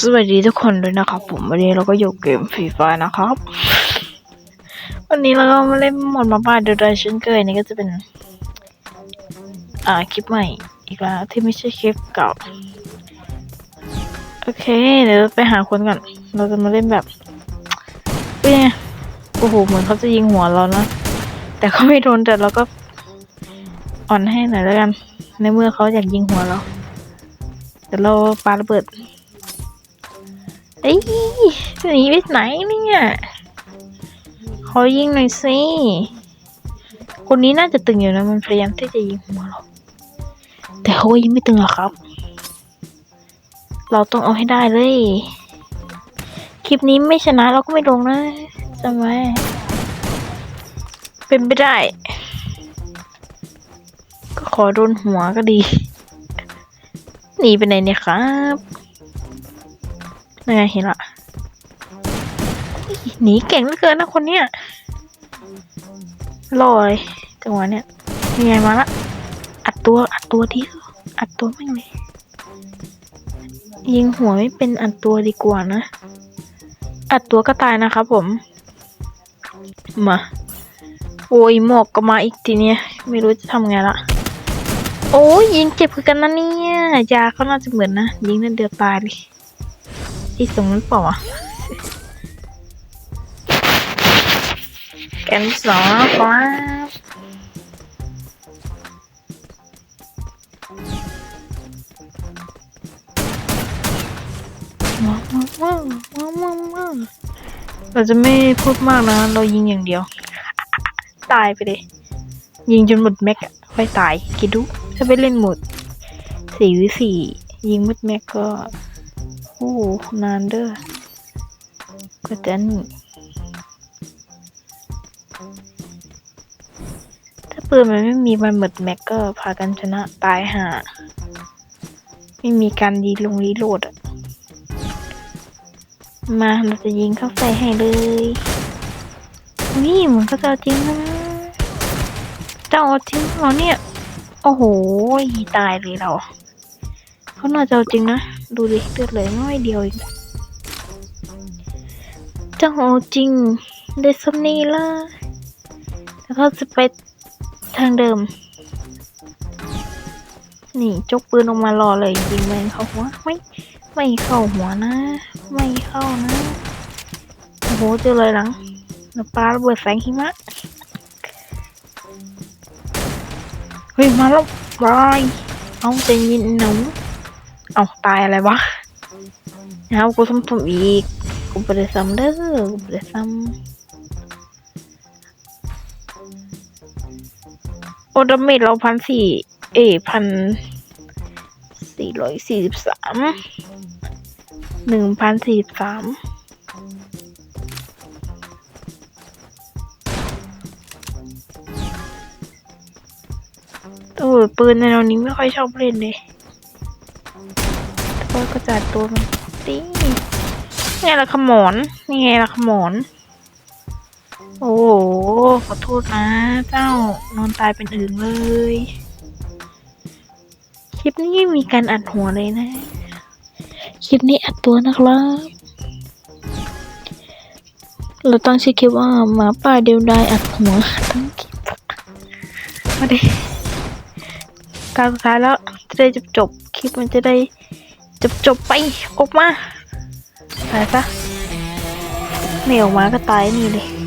สวัสดีทุกคนด้วยนะครับผมวันนี้เราก็อยู่เกมฟรีไฟนะครับ วันนี้เราก็มาเล่นหมดมาบ้านเดยวๆเช่นเคยนี่ก็จะเป็น อ่าคลิปใหม่อีกแล้วที่ไม่ใช่คลิปเก่า โอเค เดี๋ยวไปหาคนก่อนเราจะมาเล่นแบบเป็นไงโอ้โหเหมือนเขาจะยิงหัวเรานะแต่เขาไม่โดนแต่เราก็อ่อนให้หน่อยแล้วกัน ในเมื่อเขาอยากยิงหัวเราเดี๋ยวเราปาระเบิด อ้ยหนีไปไหนเนี่ยขอยิงหน่อยสิ คนนี้น่าจะตึงอยู่นะมันพยายามที่จะยิงหัวเรา แต่เขาก็ยิงไม่ตึงหรอกครับ เราต้องเอาให้ได้เลย คลิปนี้ไม่ชนะเราก็ไม่ลงนะจำไว้เป็นไปได้ ก็ขอโดนหัวก็ดี หนีไปไหนเนี่ยครับ นั่นไงเห็นละหนีเก่งเหลือเกินนะคนเนี้ยรอยจังหวะเนี้ยยังไงมาละอัดตัวอัดตัวดีอัดตัวแม่เลยยิงหัวไม่เป็นอัดตัวดีกว่านะ อัดตัวก็ตายนะครับผม มา โอ้ยหมอกก็มาอีกทีเนี้ยไม่รู้จะทำไงละโอ้ยยิงเจ็บคือกันนะเนี่ยยาเขาน่าจะเหมือนนะ ยิงนั่นเดือดตายเลย ที่ตรงนั้นเปล่าวะแกนสองครับว้าว้าวว้าวว้าวว้าวเราจะไม่พูดมากนะ เรายิงอย่างเดียว ตายไปเลยยิงจนหมดแม็กอะค่อยตายคิดดู ถ้าไปเล่นหมดสี่วิสี่ยิงหมดแม็กก็ โอ้โหนานเด้อก็จะนี่ถ้าปืนมันไม่มีมันหมดแม็กก็พากันชนะตายห่าไม่มีการดีลงรีโหลดอะมาเราจะยิงเข้าใส่ให้เลยนี่มันก็จะเอาจริงนะเจ้าเอาจริงเหรอเนี่ย โอ้โหตายเลยเรา เขาน่าจะเอาจริงนะ ดูดิเลือดเหลือน้อยเดียวเองเจ้าเอาจริงเดซมนี่ละแล้วเขาจะไปทางเดิม นี่จกปืนออกมารอเลยยิงแมเขาหัวไม่ไม่เข้าหัวนะ ไม่เข้านะโอ้โหเจอเลยหลังแล้วปลาระเบิดแสงหิมะเฮ้ยมาแล้วบายเอาใจเยินหนู เอาตายอะไรวะเอากูซ้ำๆอีก กูไปได้ซ้ำเด้อ กูไปได้ซ้ำโอดาเมจเราพันสี่ เอพันสี่ร้อยสี่สิบสาม หนึ่งพันสี่สิบสามโอ้ปืนในแนวนี้ไม่ค่อยชอบเล่นเลย ตัวก็จัดตัวมันตีนี่ไงล่ะขมอนนี่ไงล่ะขมอนโอ้โหขอโทษนะ เจ้านอนตายเป็นอื่นเลย คลิปนี้มีการอัดหัวเลยนะ คลิปนี้อัดตัวนะครับ เราตั้งชื่อคลิปว่าหมาป่าเดียวดายอัดหัวทั้งคลิปมาดิ การสุดท้ายแล้วจะได้จบจบคลิปมันจะได้จบจบไปออกมาตายซะไม่ออกมาก็ตายนี่เลย